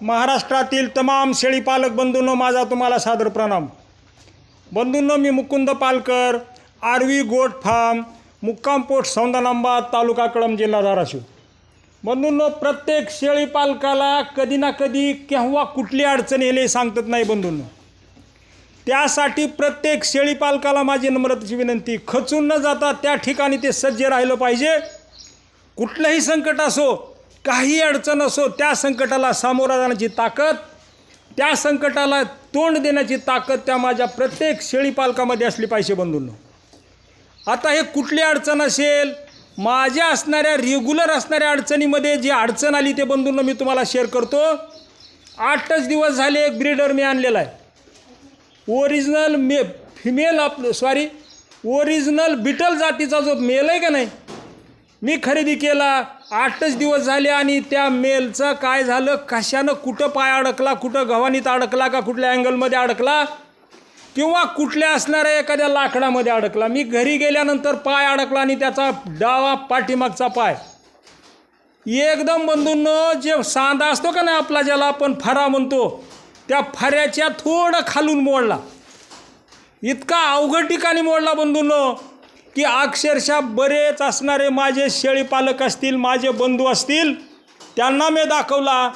महाराष्ट्रातील तमाम शेळीपालक बंधूंनो माझा तुम्हाला सादर प्रणाम. बंधूंनो मी मुकुंद पालकर आरवी गोट फार्म मुक्काम पोस्ट सौंदानांबा तालुका कळम जिल्हा धाराशिव. बंधूंनो प्रत्येक शेळीपालकाला कधी ना कधी केव्हा कुठली अडचण येईल हे सांगतात नाही बंधूंनो. त्यासाठी प्रत्येक शेळीपालकाला माझी नम्रतेची विनंती खचून न जाता त्या ठिकाणी ते सज्ज राहिलं पाहिजे. कुठलंही संकट असो काही अडचण असो त्या संकटाला सामोरा जाण्याची ताकद त्या संकटाला तोंड देण्याची ताकद त्या माझ्या प्रत्येक शेळीपालकामध्ये असली पाहिजे बंधूंनो. आता हे कुठली अडचण असेल? माझ्या असणाऱ्या रेग्युलर असणाऱ्या अडचणीमध्ये जी अडचण आली ते बंधूंनो मी तुम्हाला शेअर करतो. आठच दिवस झाले एक ब्रीडर मी आणलेला आहे. ओरिजिनल मे फिमेल आप सॉरी ओरिजिनल बिटल जातीचा जो मेल आहे का नाही मी खरेदी केला आठच दिवस झाले आणि त्या मेलचं काय झालं? कशानं कुठं पाय अडकला? कुठं गव्हाणीत अडकला का कुठल्या अँगलमध्ये अडकला? किंवा कुठल्या असणाऱ्या एखाद्या लाकडामध्ये अडकला? मी घरी गेल्यानंतर पाय अडकला आणि त्याचा डावा पाठीमागचा पाय. एकदम बंधून जे सांदा असतो का नाही आपला ज्याला आपण फरा म्हणतो त्या फऱ्याच्या थोडं खालून मोडला. इतका अवघड ठिकाणी मोडला बंधून. की अक्षरशः बरेच असणारे माझे शेळीपालक असतील माझे बंधू असतील त्यांना मी दाखवला.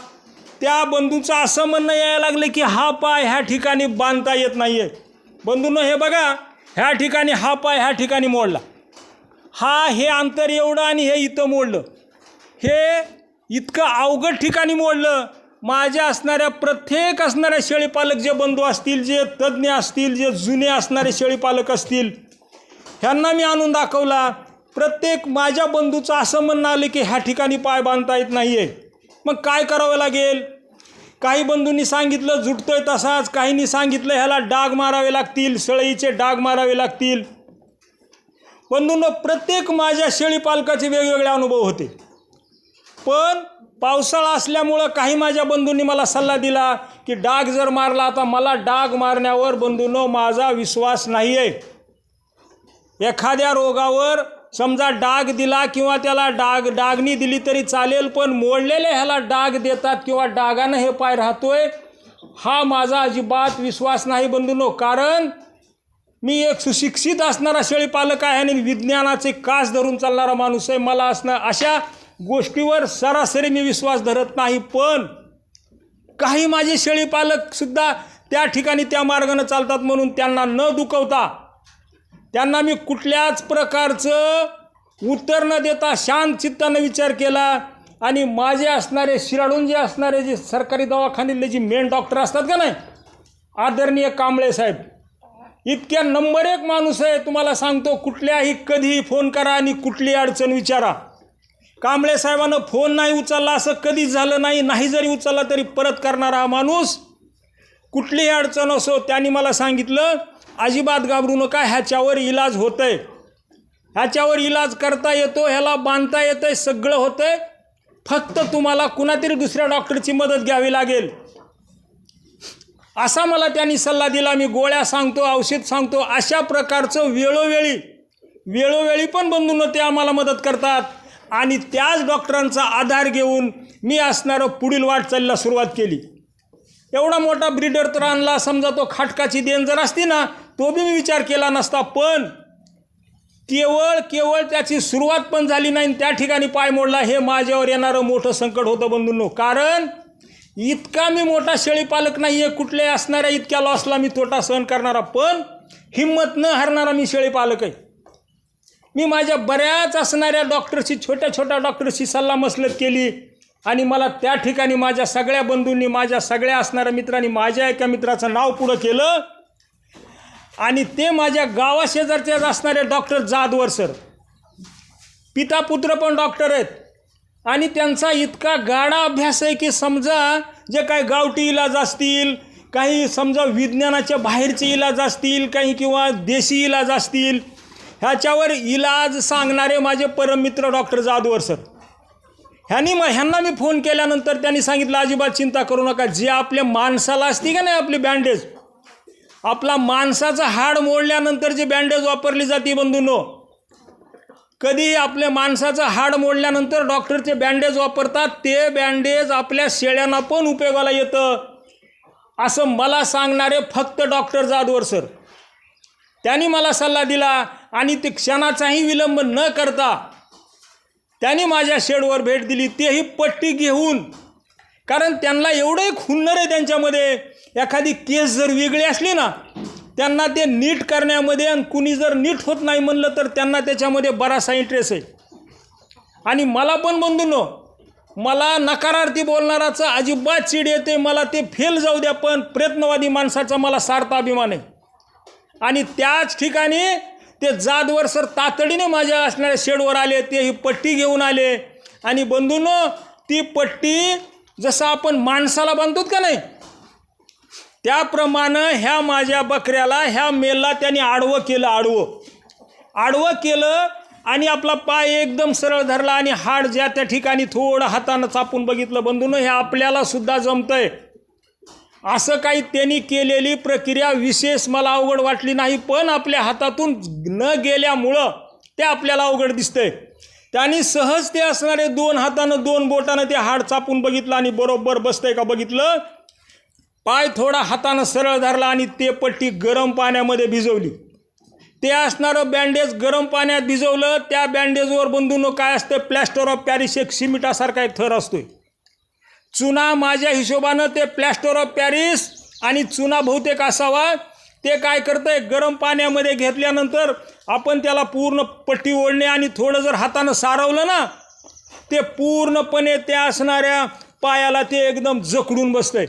त्या बंधूचं असं म्हणणं यायला लागलं की हा पाय ह्या ठिकाणी बांधता येत नाही आहे बंधूंनो हे बघा ह्या ठिकाणी हा पाय ह्या ठिकाणी मोडला. हा हे अंतर एवढं आणि हे इथं मोडलं. हे इतकं अवघड ठिकाणी मोडलं. माझ्या असणाऱ्या प्रत्येक असणाऱ्या शेळीपालक जे बंधू असतील जे तज्ज्ञ असतील जे जुने असणारे शेळीपालक असतील ह्यांना मी आणून दाखवला. प्रत्येक माझ्या बंधूचं असं म्हणणं आलं की ह्या ठिकाणी पाय बांधता येत नाही आहे मग काय करावं लागेल? काही बंधूंनी सांगितलं जुटतोय तसाच. काहींनी सांगितलं ह्याला डाग मारावे लागतील सळईचे डाग मारावे लागतील. बंधूनं प्रत्येक माझ्या शेळीपालकाचे वेगवेगळे अनुभव होते. पण पावसाळा असल्यामुळं काही माझ्या बंधूंनी मला सल्ला दिला की डाग जर मारला आता मला डाग मारण्यावर बंधूंनो माझा विश्वास नाही आहे एखाद्या रोगावर समजा डाग दिला किंवा त्याला डाग डागणी दिली तरी चालेल पण मोडलेले ह्याला डाग देतात किंवा डागानं हे पाय राहतोय हा माझा अजिबात विश्वास नाही बंधूनो. कारण मी एक सुशिक्षित असणारा शेळीपालक आहे आणि विज्ञानाचे कास धरून चालणारा माणूस आहे. मला असणं अशा गोष्टीवर सरासरी मी विश्वास धरत नाही पण काही माझे शेळीपालकसुद्धा त्या ठिकाणी त्या मार्गानं चालतात म्हणून त्यांना न दुखवता त्यांना मी कुठल्याच प्रकारचं उत्तर न देता शांत चित्तानं विचार केला. आणि माझे असणारे शिराडून जे असणारे जे सरकारी दवाखान्यातले जे मेन डॉक्टर असतात का नाही? आदरणीय कांबळे साहेब. इतक्या नंबर एक माणूस आहे तुम्हाला सांगतो कुठल्याही कधीही फोन करा आणि कुठली अडचण विचारा. कांबळे साहेबानं फोन नाही उचलला असं कधीच झालं नाही नाही जरी उचलला तरी परत करणारा हा माणूस कुठलीही अडचण असो त्यांनी मला सांगितलं अजिबात घाबरू नका ह्याच्यावर इलाज होतं आहे ह्याच्यावर इलाज करता येतो ह्याला बांधता येतं आहे सगळं होतं आहे फक्त तुम्हाला कुणातरी दुसऱ्या डॉक्टरची मदत घ्यावी लागेल. असा मला त्यांनी सल्ला दिला मी गोळ्या सांगतो औषध सांगतो अशा प्रकारचं वेळोवेळी वेळोवेळी पण बंधून ते आम्हाला मदत करतात. आणि त्याच डॉक्टरांचा आधार घेऊन मी असणारं पुढील वाटचालीला सुरुवात केली. एवढा मोठा ब्रीडर तर आणला समजा तो खाटकाची देण जर असती ना तो बी मी विचार केला नसता पण केवळ केवळ त्याची सुरुवात पण झाली नाही आणि त्या ठिकाणी पाय मोडला हे माझ्यावर येणारं मोठं संकट होतं बंधूंनो. कारण इतका मी मोठा शेळीपालक नाही आहे कुठल्याही असणाऱ्या इतक्या लॉसला मी तोटा सहन करणारा पण हिंमत न हरणारा मी शेळीपालक आहे. मी माझ्या बऱ्याच असणाऱ्या डॉक्टरशी छोट्या छोट्या डॉक्टरशी सल्लामसलत केली आणि मला त्या ठिकाणी माझ्या सगळ्या बंधूंनी माझ्या सगळ्या असणाऱ्या मित्रांनी माझ्या एका मित्राचं नाव पुढं केलं. आणि ते माझ्या गावाशेजारचेच असणारे डॉक्टर जादवर सर. पिता पुत्र पण डॉक्टर आहेत. आणि त्यांचा इतका गाढा अभ्यास आहे की समजा जे काही गावठी इलाज असतील काही समजा विज्ञानाच्या बाहेरचे इलाज असतील काही किंवा देशी इलाज असतील ह्याच्यावर इलाज सांगणारे माझे परममित्र डॉक्टर जादवर सर. ह्यांनी मग ह्यांना मी फोन केल्यानंतर त्यांनी सांगितलं अजिबात चिंता करू नका जे आपल्या माणसाला असते का नाही आपली बँडेज आपला माणसाचं हाड मोडल्यानंतर जे बँडेज वापरली जाते बंधूंनो कधी आपल्या माणसाचं हाड मोडल्यानंतर डॉक्टरचे बँडेज वापरतात ते बँडेज आपल्या शेळ्यांना पण उपयोगाला येतं. असं मला सांगणारे फक्त डॉक्टर जाधवर सर. त्यांनी मला सल्ला दिला आणि ते क्षणाचाही विलंब न करता त्यांनी माझ्या शेडवर भेट दिली. तेही पट्टी घेऊन कारण त्यांना एवढं खुन्नर आहे त्यांच्यामध्ये. एखादी केस जर वेगळी असली ना त्यांना ते नीट करण्यामध्ये आणि कुणी जर नीट होत नाही म्हणलं तर त्यांना त्याच्यामध्ये बराचसा इंटरेस्ट आहे. आणि मला पण बंधूंनो मला नकारार्थी बोलणाराचं अजिबात चिड येते मला ते फेल जाऊ द्या पण प्रयत्नवादी माणसाचा मला सार्थ अभिमान आहे. आणि त्याच ठिकाणी ते जादवर सर तातडीने माझ्या असणाऱ्या शेडवर आले ते ही पट्टी घेऊन आले. आणि बंधून ती पट्टी जसं आपण माणसाला बांधतो का नाही? त्याप्रमाणे ह्या माझ्या बकऱ्याला ह्या मेलला त्यांनी आडवं केलं आडवं. आडवं केलं आणि आपला पाय एकदम सरळ धरला आणि हाड ज्या त्या ठिकाणी थोडं हातानं चापून बघितलं बंधून हे आपल्याला सुद्धा जमतंय. असं काही त्यांनी केलेली प्रक्रिया विशेष मला अवघड वाटली नाही पण आपल्या हातातून न गेल्यामुळं ते आपल्याला अवघड दिसतंय. त्यांनी सहज ते असणारे दोन हातानं दोन बोटानं ते हाड चापून बघितलं आणि बरोबर बसतंय का बघितलं? पाय थोडा हातानं सरळ धरला आणि ते पट्टी गरम पाण्यामध्ये भिजवली. ते असणारं बँडेज गरम पाण्यात भिजवलं त्या बँडेजवर बंधून काय असतं प्लॅस्टर ऑफ पॅरिस एक सिमिटासारखा एक थर असतोय. चुना माझ्या हिशोबानं ते प्लॅस्टर ऑफ पॅरिस आणि चुना बहुतेक असावा. ते काय करतंय? गरम पाण्यामध्ये घेतल्यानंतर आपण त्याला पूर्ण पट्टी ओढणे आणि थोडं जर हातानं सारवलं ना ते पूर्णपणे त्या असणाऱ्या पायाला ते एकदम जकडून बसतंय.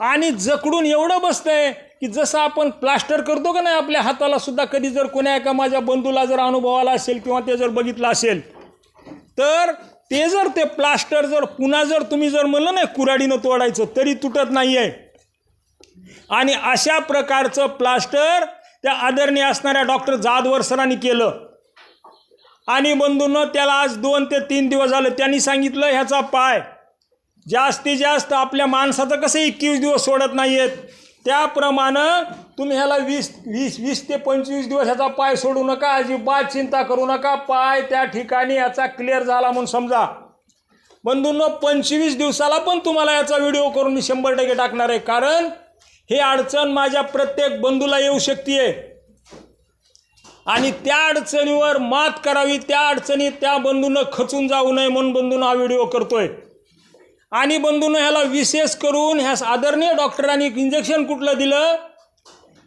आणि जकडून एवढं बसतंय की जसं आपण प्लास्टर करतो का नाही आपल्या हाताला सुद्धा कधी जर कोण्या एका माझ्या बंधूला जर अनुभवाला असेल किंवा ते जर बघितलं असेल तर ते जर ते प्लास्टर जर पुन्हा जर तुम्ही जर म्हणलं नाही कुऱ्हाडीनं तोडायचं तरी तुटत नाही आहे आणि अशा प्रकारचं प्लास्टर त्या आदरणीय असणाऱ्या डॉक्टर जादवर सरांनी केलं. आणि बंधूंनो त्याला आज दोन ते तीन दिवस झाले. त्यांनी सांगितलं ह्याचा पाय जास्तीत जास्त आपल्या माणसाचं कसं एकवीस दिवस सोडत नाही आहेत त्याप्रमाणे तुम्ही ह्याला वीस वीस वीस ते पंचवीस दिवस ह्याचा पाय सोडू नका. अजिबात चिंता करू नका. पाय त्या ठिकाणी याचा क्लिअर झाला म्हणून समजा. बंधूंनो पंचवीस दिवसाला पण तुम्हाला याचा व्हिडिओ करून मी शंभर टक्के टाकणार आहे. कारण हे अडचण माझ्या प्रत्येक बंधूला येऊ शकते आणि त्या अडचणीवर मात करावी त्या अडचणीत त्या बंधूनं खचून जाऊ नये म्हणून बंधून हा व्हिडिओ करतोय. आणि बंधूनं ह्याला विशेष करून ह्या आदरणीय डॉक्टरांनी इंजेक्शन कुठलं दिलं?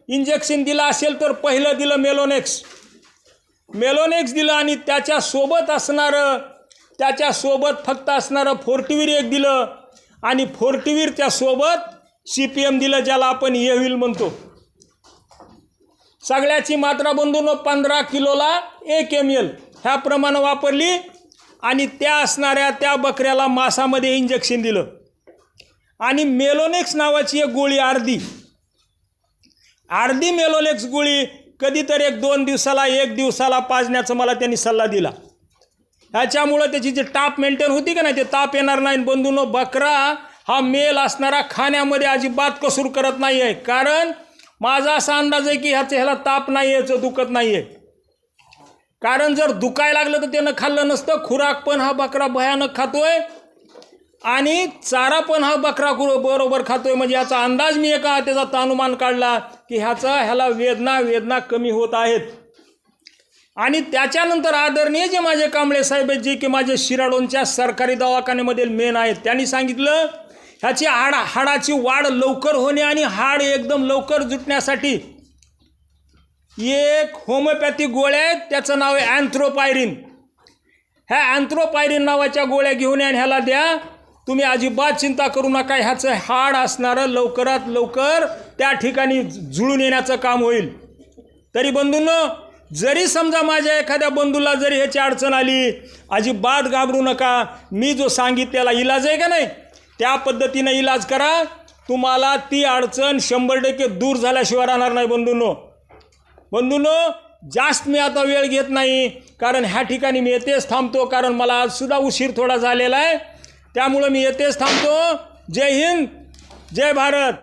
इंजेक्शन दिलं असेल तर पहिलं दिलं मेलोनेक्स. मेलोनेक्स दिलं आणि त्याच्यासोबत असणारं त्याच्यासोबत फक्त असणारं फोर्टिवीर एक दिलं. आणि फोर्टिवीर त्यासोबत सी पी एम दिलं ज्याला आपण येविल म्हणतो. सगळ्याची मात्रा बंधून पंधरा किलोला एक एम एल ह्याप्रमाणे वापरली आणि त्या असणाऱ्या त्या बकऱ्याला मासामध्ये इंजेक्शन दिलं. आणि मेलोनेक्स नावाची एक गोळी अर्धी. अर्धी मेलोनेक्स गोळी कधीतरी एक दोन दिवसाला एक दिवसाला पाजण्याचा मला त्यांनी सल्ला दिला. ह्याच्यामुळं त्याची जी ताप मेंटेन होती का नाही ते ताप येणार नाही. बंधून बकरा हा मेल असणारा खाण्यामध्ये अजिबात कसूर करत नाही आहे कारण माझा असा अंदाज आहे की ह्याचं ह्याला ताप नाही याचं दुखत नाही आहे कारण जर दुखायला लागलं तर त्यानं खाल्लं नसतं. खुराक पण हा बकरा भयानक खातोय आणि चारा पण हा बकरा कुर- बरोबर खातोय. म्हणजे याचा अंदाज मी एका त्याचा तानुमान काढला की ह्याचा ह्याला वेदना वेदना कमी होत आहेत. आणि त्याच्यानंतर आदरणीय जे माझे कांबळे साहेब आहेत जे की माझे शिराडोनच्या सरकारी दवाखान्यामधील मेन आहेत त्यांनी सांगितलं ह्याची हाड हाडाची वाढ लवकर होणे आणि हाड एकदम लवकर जुटण्यासाठी एक होमिओपॅथी गोळ्या आहेत त्याचं नाव आहे अँथ्रोपायरिन. ह्या अँथ्रोपायरिन नावाच्या गोळ्या घेऊन आणि ह्याला द्या. तुम्ही अजिबात चिंता करू नका ह्याचं हाड असणारं लवकरात लवकर त्या ठिकाणी जुळून येण्याचं काम होईल. तरी बंधूंनो जरी समजा माझ्या एखाद्या बंधूला जरी ह्याची अडचण आली अजिबात घाबरू नका. मी जो सांगितलेला इलाज आहे का नाही त्या पद्धतीनं इलाज करा. तुम्हाला ती अडचण शंभर टक्के दूर झाल्याशिवाय राहणार नाही बंधूंनो. बंधूंनो जास्त मी आता वेळ घेत नाही कारण ह्या ठिकाणी मी येतेच थांबतो कारण मला आजसुद्धा उशीर थोडा झालेला आहे. त्यामुळं मी येतेच थांबतो. जय हिंद जय भारत.